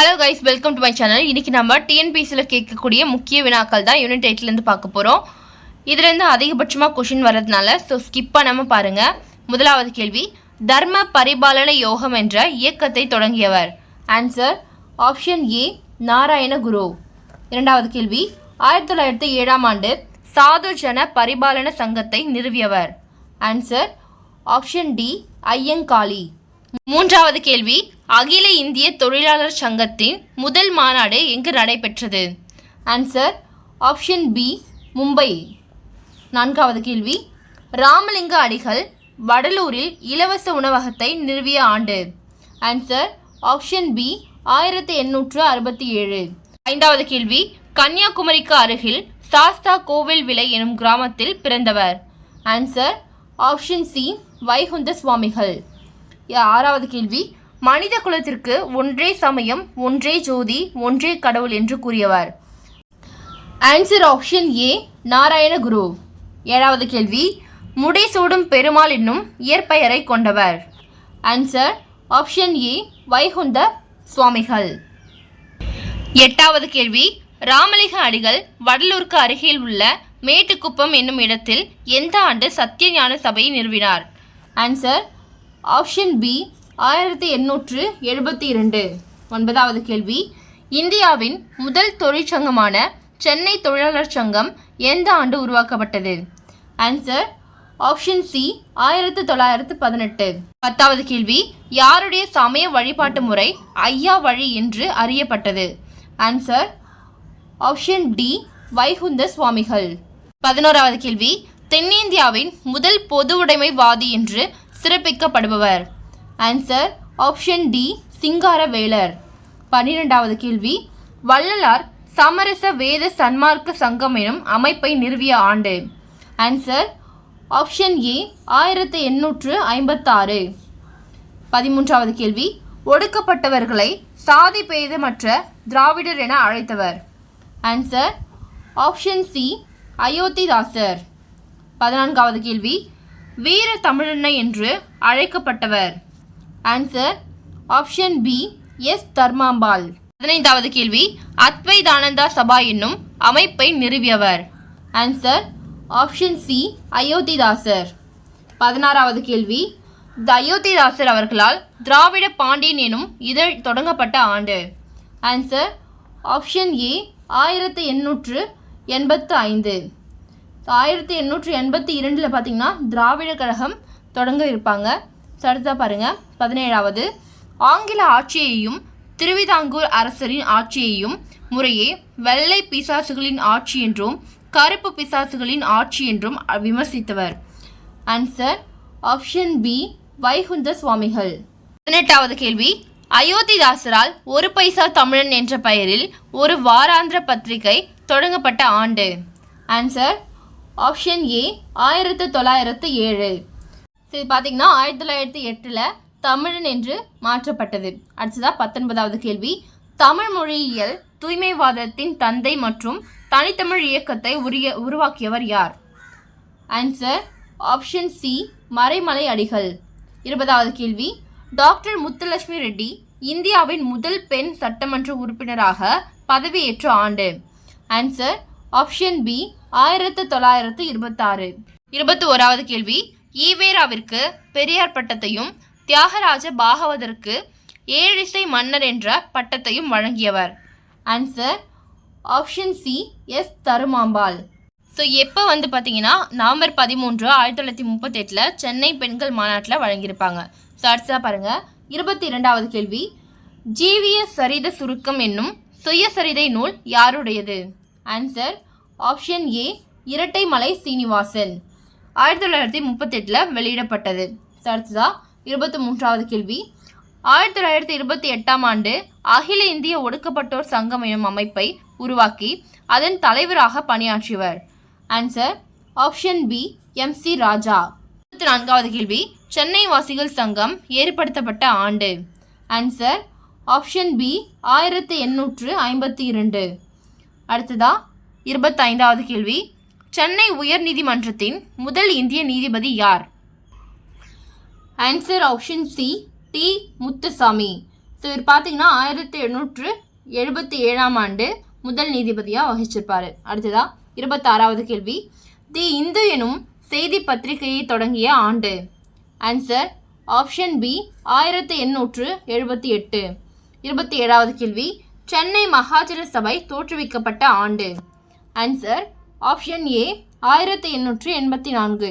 Hello guys welcome to my channel இன்றைக்கி நம்ம டிஎன்பிசியில் கேட்கக்கூடிய முக்கிய வினாக்கள் தான் யூனிட் எயிட்லேருந்து பார்க்க போகிறோம் இதுலேருந்து அதிகபட்சமாக கொஷின் வர்றதுனால ஸோ ஸ்கிப் பண்ணாமல் பாருங்கள் முதலாவது கேள்வி தர்ம பரிபாலன யோகம் என்ற இயக்கத்தை தொடங்கியவர். Answer option A Narayana Guru. இரண்டாவது கேள்வி ஆயிரத்தி தொள்ளாயிரத்தி ஏழாம் ஆண்டு சாது ஜன பரிபாலன சங்கத்தை நிறுவியவர். Answer option D Ayyankali. மூன்றாவது கேள்வி அகில இந்திய தொழிலாளர் சங்கத்தின் முதல் மாநாடு எங்கு நடைபெற்றது. Answer option B Mumbai. நான்காவது கேள்வி. ராமலிங்க அடிகள் வடலூரில் இலவச உணவகத்தை நிறுவிய ஆண்டு. ஆன்சர் ஆப்ஷன் பி ஆயிரத்தி எண்ணூற்று அறுபத்தி ஏழு. ஐந்தாவது கேள்வி. கன்னியாகுமரிக்கு அருகில் சாஸ்தா கோவில் விலை எனும் கிராமத்தில் பிறந்தவர். ஆன்சர் ஆப்ஷன் சி வைகுந்த சுவாமிகள். யா- ஆறாவது கேள்வி. மனித குலத்திற்கு ஒன்றே சமயம் ஒன்றே ஜோதி ஒன்றே கடவுள் என்று கூறியவர். Answer option A Narayana Guru. ஏழாவது கேள்வி முடிசூடும் பெருமாள் என்னும் இயற்பெயரை கொண்டவர். ஆன்சர் ஆப்ஷன் ஏ வைகுந்த சுவாமிகள். எட்டாவது கேள்வி ராமலிங்க அடிகள் வடலூருக்கு அருகில் உள்ள மேட்டுக்குப்பம் என்னும் இடத்தில் எந்த ஆண்டு சத்தியஞான சபையை நிறுவினார்? ஆன்சர் ஆப்ஷன் பி ஆயிரத்தி எண்ணூற்று எழுபத்தி இரண்டு. ஒன்பதாவது கேள்வி. இந்தியாவின் முதல் தொழிற்சங்கமான சென்னை தொழிலாளர் சங்கம் எந்த ஆண்டு உருவாக்கப்பட்டது? ஆன்சர் ஆப்ஷன் சி ஆயிரத்து தொள்ளாயிரத்து பதினெட்டு. பத்தாவது கேள்வி. யாருடைய சமய வழிபாட்டு முறை ஐயா வழி என்று அறியப்பட்டது? ஆன்சர் ஆப்ஷன் டி வைகுந்த சுவாமிகள் பதினோராவது கேள்வி. தென்னிந்தியாவின் முதல் பொது உடைமைவாதி என்று சிறப்பிக்கப்படுபவர். ஆன்சர் ஆப்ஷன் டி சிங்காரவேலர் பன்னிரெண்டாவது கேள்வி. வள்ளலார் சமரச வேத சன்மார்க்க சங்கம் எனும் அமைப்பை நிறுவிய ஆண்டு. ஆன்சர் ஆப்ஷன் ஏ ஆயிரத்து எண்ணூற்று ஐம்பத்தாறு. பதிமூன்றாவது கேள்வி. ஒடுக்கப்பட்டவர்களை சாதி பேதமற்ற திராவிடர் என அழைத்தவர். Answer option C Ayothidasar. பதினான்காவது கேள்வி. வீர தமிழன்னை என்று அழைக்கப்பட்டவர். Answer option B S Dharmambal பதினைந்தாவது கேள்வி அத்வைதானந்தா சபா என்னும் அமைப்பை நிறுவியவர். Answer option C Ayothidasar. பதினாறாவது கேள்வி த அயோத்திதாசர் அவர்களால் திராவிட பாண்டியன் எனும் இதழ் தொடங்கப்பட்ட ஆண்டு. ஆன்சர் ஆப்ஷன் ஏ ஆயிரத்து எண்ணூற்று எண்பத்து ஐந்து. ஆயிரத்தி எண்ணூற்று எண்பத்தி இரண்டில் பார்த்தீங்கன்னா திராவிட கழகம் தொடங்க இருப்பாங்க. அடுத்ததாக பாருங்கள் பதினேழாவது. ஆங்கில ஆட்சியையும் திருவிதாங்கூர் அரசரின் ஆட்சியையும் முறையே வெள்ளை பிசாசுகளின் ஆட்சி என்றும் கருப்பு பிசாசுகளின் ஆட்சி என்றும் விமர்சித்தவர். Answer option B Vaikunta Swamigal பதினெட்டாவது கேள்வி. அயோத்திதாசரால் ஒரு பைசா தமிழன் என்ற பெயரில் ஒரு வாராந்திர பத்திரிகை தொடங்கப்பட்ட ஆண்டு. ஆன்சர் ஆப்ஷன் ஏ ஆயிரத்து தொள்ளாயிரத்து ஏழு. இது பார்த்தீங்கன்னா ஆயிரத்தி தொள்ளாயிரத்தி எட்டில் தமிழன் என்று மாற்றப்பட்டது. அடுத்ததாக பத்தொன்பதாவது கேள்வி. தமிழ் மொழியியல் தூய்மைவாதத்தின் தந்தை மற்றும் தனித்தமிழ் இயக்கத்தை உரிய உருவாக்கியவர் யார்? Answer option C Maraimalai Adigal. இருபதாவது கேள்வி. டாக்டர் முத்துலட்சுமி ரெட்டி இந்தியாவின் முதல் பெண் சட்டமன்ற உறுப்பினராக பதவியேற்ற ஆண்டு. ஆன்சர் ஆப்ஷன் பி ஆயிரத்து தொள்ளாயிரத்து இருபத்தாறு. இருபத்தி ஓராவது கேள்வி. ஈவேராவிற்கு பெரியார் பட்டத்தையும் தியாகராஜ பாகவதற்கு ஏழிசை மன்னர் என்ற பட்டத்தையும் வழங்கியவர். Answer option C S Dharumambal. So எப்போ வந்து பார்த்தீங்கன்னா நவம்பர் பதிமூன்று ஆயிரத்தி தொள்ளாயிரத்தி முப்பத்தெட்டில் சென்னை பெண்கள் மாநாட்டில் வழங்கியிருப்பாங்க. ஸோ அடுத்ததாக பாருங்கள் இருபத்தி இரண்டாவது கேள்வி. ஜீவிய சரித சுருக்கம் என்னும் சுயசரிதை நூல் யாருடையது? Answer option A Rettamalai Srinivasan. ஆயிரத்தி தொள்ளாயிரத்தி முப்பத்தெட்டில் வெளியிடப்பட்டது. அடுத்ததா இருபத்தி மூன்றாவது கேள்வி. ஆயிரத்தி தொள்ளாயிரத்தி இருபத்தி எட்டாம் ஆண்டு அகில இந்திய ஒடுக்கப்பட்டோர் சங்கம் எனும் அமைப்பை உருவாக்கி அதன் தலைவராக பணியாற்றியவர். Answer option B M C Raja. இருபத்தி நான்காவது கேள்வி சென்னை வாசிகள் சங்கம் ஏற்படுத்தப்பட்ட ஆண்டு. ஆன்சர் ஆப்ஷன் பி ஆயிரத்தி எண்ணூற்று ஐம்பத்தி இரண்டு. அடுத்ததா இருபத்தைந்தாவது கேள்வி சென்னை உயர்நீதிமன்றத்தின் முதல் இந்திய நீதிபதி யார்? Answer option C T Muthuswamy. So இவர் பார்த்தீங்கன்னா ஆயிரத்தி எண்ணூற்று எழுபத்தி ஏழாம் ஆண்டு முதல் நீதிபதியாக வகிச்சிருப்பார். அடுத்ததா இருபத்தாறாவது கேள்வி. தி இந்து எனும் செய்தி பத்திரிகையை தொடங்கிய ஆண்டு. ஆன்சர் ஆப்ஷன் பி ஆயிரத்தி எண்ணூற்று எழுபத்தி எட்டு இருபத்தி ஏழாவது கேள்வி. சென்னை மகாஜன சபை தோற்றுவிக்கப்பட்ட ஆண்டு. ஆன்சர் ஆப்ஷன் ஏ ஆயிரத்தி எண்ணூற்று எண்பத்தி நான்கு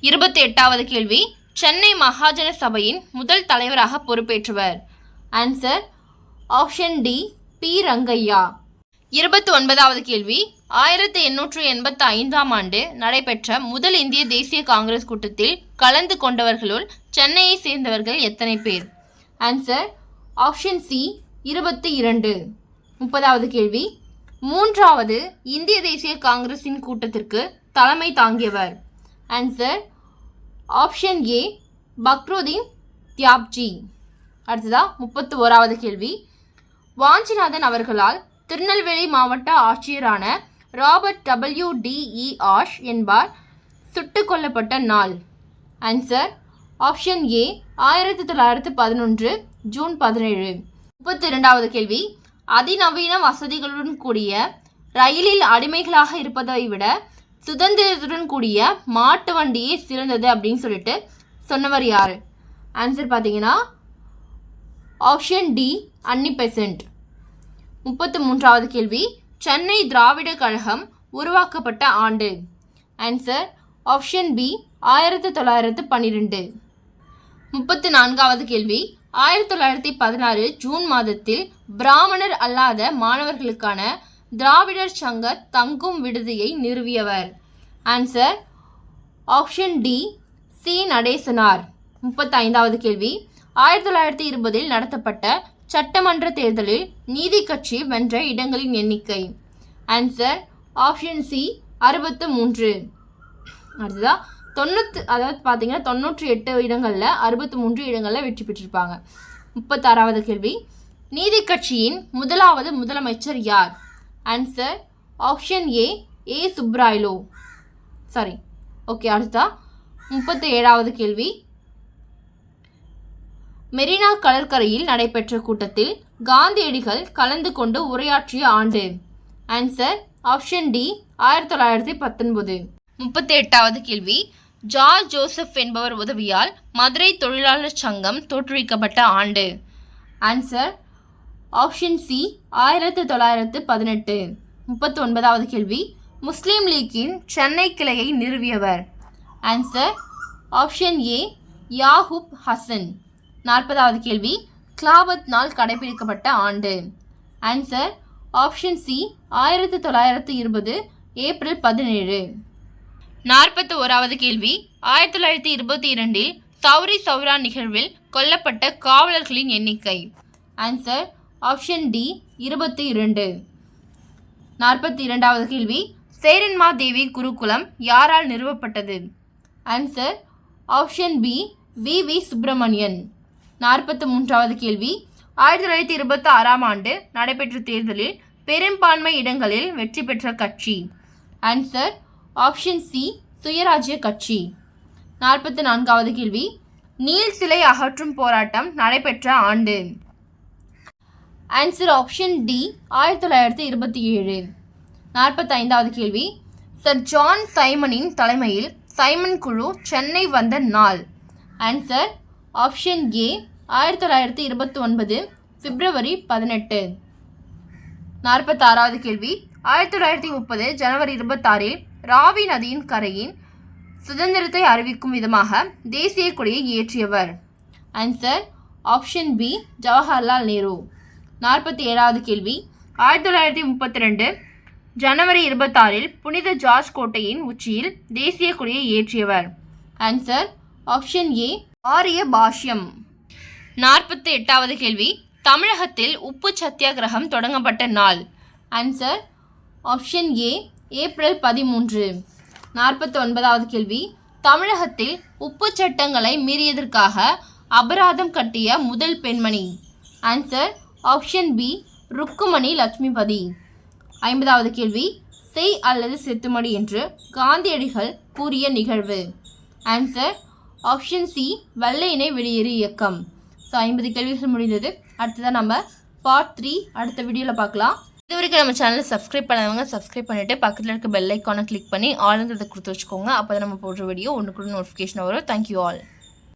இருபத்தி எட்டாவது கேள்வி சென்னை மகாஜன சபையின் முதல் தலைவராக பொறுப்பேற்றவர். Answer option D P Rangaiah. இருபத்தி ஒன்பதாவது கேள்வி ஆயிரத்தி எண்ணூற்று எண்பத்தி ஐந்தாம் ஆண்டு நடைபெற்ற முதல் இந்திய தேசிய காங்கிரஸ் கூட்டத்தில் கலந்து கொண்டவர்களுள் சென்னையை சேர்ந்தவர்கள் எத்தனை பேர்? ஆன்சர் ஆப்ஷன் சி இருபத்தி இரண்டு. முப்பதாவது கேள்வி மூன்றாவது இந்திய தேசிய காங்கிரஸின் கூட்டத்திற்கு தலைமை தாங்கியவர். Answer option A Badruddin Tyabji. அடுத்ததா முப்பத்தி ஓராவது கேள்வி. வாஞ்சிநாதன் அவர்களால் திருநெல்வேலி மாவட்ட ஆட்சியரான ராபர்ட் டபிள்யூ டி ஆஷ் என்பார். சுட்டு கொல்லப்பட்ட நாள். ஆன்சர் ஆப்ஷன் ஏ ஆயிரத்தி தொள்ளாயிரத்து பதினொன்று ஜூன் பதினேழு. முப்பத்தி இரண்டாவது கேள்வி. அதிநவீன வசதிகளுடன் கூடிய ரயிலில் அடிமைகளாக இருப்பதை விட சுதந்திரத்துடன் கூடிய மாட்டு வண்டியே சிறந்தது அப்படின்னு சொல்லிட்டு சொன்னவர் யார்? ஆன்சர் பார்த்தீங்கன்னா ஆப்ஷன் டி அன்னி பெசன்ட் முப்பத்து மூன்றாவது கேள்வி சென்னை திராவிட கழகம் உருவாக்கப்பட்ட ஆண்டு. ஆன்சர் ஆப்ஷன் பி ஆயிரத்து தொள்ளாயிரத்து பன்னிரெண்டு. முப்பத்து நான்காவது கேள்வி ஆயிரத்தி தொள்ளாயிரத்தி பதினாறு ஜூன் மாதத்தில் பிராமணர் அல்லாத மாணவர்களுக்கான திராவிடர் சங்க தங்கும் விடுதியை நிறுவியவர். Answer option D C Natesanar. முப்பத்தைந்தாவது கேள்வி. ஆயிரத்தி தொள்ளாயிரத்தி இருபதில் நடத்தப்பட்ட சட்டமன்ற தேர்தலில் நீதி கட்சி வென்ற இடங்களின் எண்ணிக்கை. ஆன்சர் ஆப்ஷன் சி அறுபத்து மூன்று. அடுத்ததா தொண்ணூத்து அதாவது பார்த்தீங்கன்னா தொண்ணூற்றி எட்டு இடங்களில் அறுபத்தி மூன்று இடங்களில் வெற்றி பெற்றிருப்பாங்க. முப்பத்தாறாவது கேள்வி. நீதி கட்சியின் முதலாவது முதலமைச்சர் யார்? Answer option A A Subbarayalu sorry okay அடுத்தா முப்பத்தி ஏழாவது கேள்வி. மெரினா கடற்கரையில் நடைபெற்ற கூட்டத்தில் காந்தியடிகள் கலந்து கொண்டு உரையாற்றிய ஆண்டு. ஆன்சர் ஆப்ஷன் டி ஆயிரத்தி தொள்ளாயிரத்தி பத்தொன்பது. முப்பத்தி எட்டாவது கேள்வி. ஜார்ஜ் ஜோசப் என்பவர் உதவியால் மதுரை தொழிலாளர் சங்கம் தோற்றுவிக்கப்பட்ட ஆண்டு. ஆன்சர் ஆப்ஷன் சி ஆயிரத்து தொள்ளாயிரத்து பதினெட்டு. முப்பத்தி ஒன்பதாவது கேள்வி. முஸ்லீம் லீக்கின் சென்னை கிளையை நிறுவியவர். Answer option A Yakub Hasan. நாற்பதாவது கேள்வி. கிளாபத் நாள் கடைபிடிக்கப்பட்ட ஆண்டு. ஆன்சர் ஆப்ஷன் சி ஆயிரத்து தொள்ளாயிரத்து இருபது ஏப்ரல் பதினேழு. நாற்பத்தி ஓராவது கேள்வி. ஆயிரத்தி தொள்ளாயிரத்தி இருபத்தி இரண்டில் சௌரி சௌரா நிகழ்வில் கொல்லப்பட்ட காவலர்களின் எண்ணிக்கை. ஆன்சர் ஆப்ஷன் டி இருபத்தி இரண்டு. நாற்பத்தி இரண்டாவது கேள்வி. சேரன்மா தேவி குருகுலம் யாரால் நிறுவப்பட்டது? Answer option B V V Subramanian. நாற்பத்தி மூன்றாவது கேள்வி. ஆயிரத்தி தொள்ளாயிரத்தி இருபத்தி ஆறாம் ஆண்டு நடைபெற்ற தேர்தலில் பெரும்பான்மை இடங்களில் வெற்றி பெற்ற கட்சி. ஆன்சர் ஆப்ஷன் சி சுயராஜ்ய கட்சி. நாற்பத்தி நான்காவது கேள்வி. நீல் சிலை அகற்றும் போராட்டம் நடைபெற்ற ஆண்டு. ஆன்சர் ஆப்ஷன் டி ஆயிரத்தி தொள்ளாயிரத்தி இருபத்தி ஏழு. நாற்பத்தைந்தாவது கேள்வி. சர் ஜான் சைமனின் தலைமையில் சைமன் குழு சென்னை வந்த நாள். ஆன்சர் ஆப்ஷன் ஏ ஆயிரத்தி தொள்ளாயிரத்தி இருபத்தி ஒன்பது பிப்ரவரி பதினெட்டு. நாற்பத்தாறாவது கேள்வி. ஆயிரத்தி தொள்ளாயிரத்தி முப்பது ஜனவரி இருபத்தாறில் ராவி நதியின் கரையின் சுதந்திரத்தை அறிவிக்கும் விதமாக தேசிய கொடியை ஏற்றியவர். Answer option B Jawaharlal Nehru நாற்பத்தி ஏழாவது கேள்வி. ஆயிரத்தி தொள்ளாயிரத்தி முப்பத்தி ரெண்டு ஜனவரி இருபத்தாறில் புனித ஜார்ஜ் கோட்டையின் உச்சியில் தேசிய கொடியை ஏற்றியவர். ஆன்சர் ஆப்ஷன் ஏ ஆரிய பாஷ்யம். நாற்பத்தி எட்டாவது கேள்வி. தமிழகத்தில் உப்பு சத்தியாகிரகம் தொடங்கப்பட்ட நாள். ஆன்சர் ஆப்ஷன் ஏ ஏப்ரல் பதிமூன்று. நாற்பத்தி ஒன்பதாவது கேள்வி. தமிழகத்தில் உப்பு சட்டங்களை மீறியதற்காக அபராதம் கட்டிய முதல் பெண்மணி. Answer option B Rukmini Lakshmipathi. ஐம்பதாவது கேள்வி. செய் அல்லது செத்துமடி என்று காந்தியடிகள் கூறிய நிகழ்வு. ஆன்சர் ஆப்ஷன் சி வெள்ளையினை வெளியேறு இயக்கம். ஸோ ஸோ ஐம்பது கேள்விகள் முடிந்தது. அடுத்ததான் நம்ம பார்ட் த்ரீ அடுத்த வீடியோவில் பார்க்கலாம். இது வரைக்கும் நம்ம சேனலை சப்ஸ்கிரைப் பண்ணவங்க சப்ஸ்கிரைப் பண்ணிவிட்டு பக்கத்தில் இருக்க பெல் ஐக்கானை கிளிக் பண்ணி ஆளுங்கிறத கொடுத்து வச்சுக்கோங்க. அப்போ தான் நம்ம போடுற வீடியோ ஒன்று கூட நோட்டிஃபிகேஷன் வரும் தேங்க்யூ ஆல்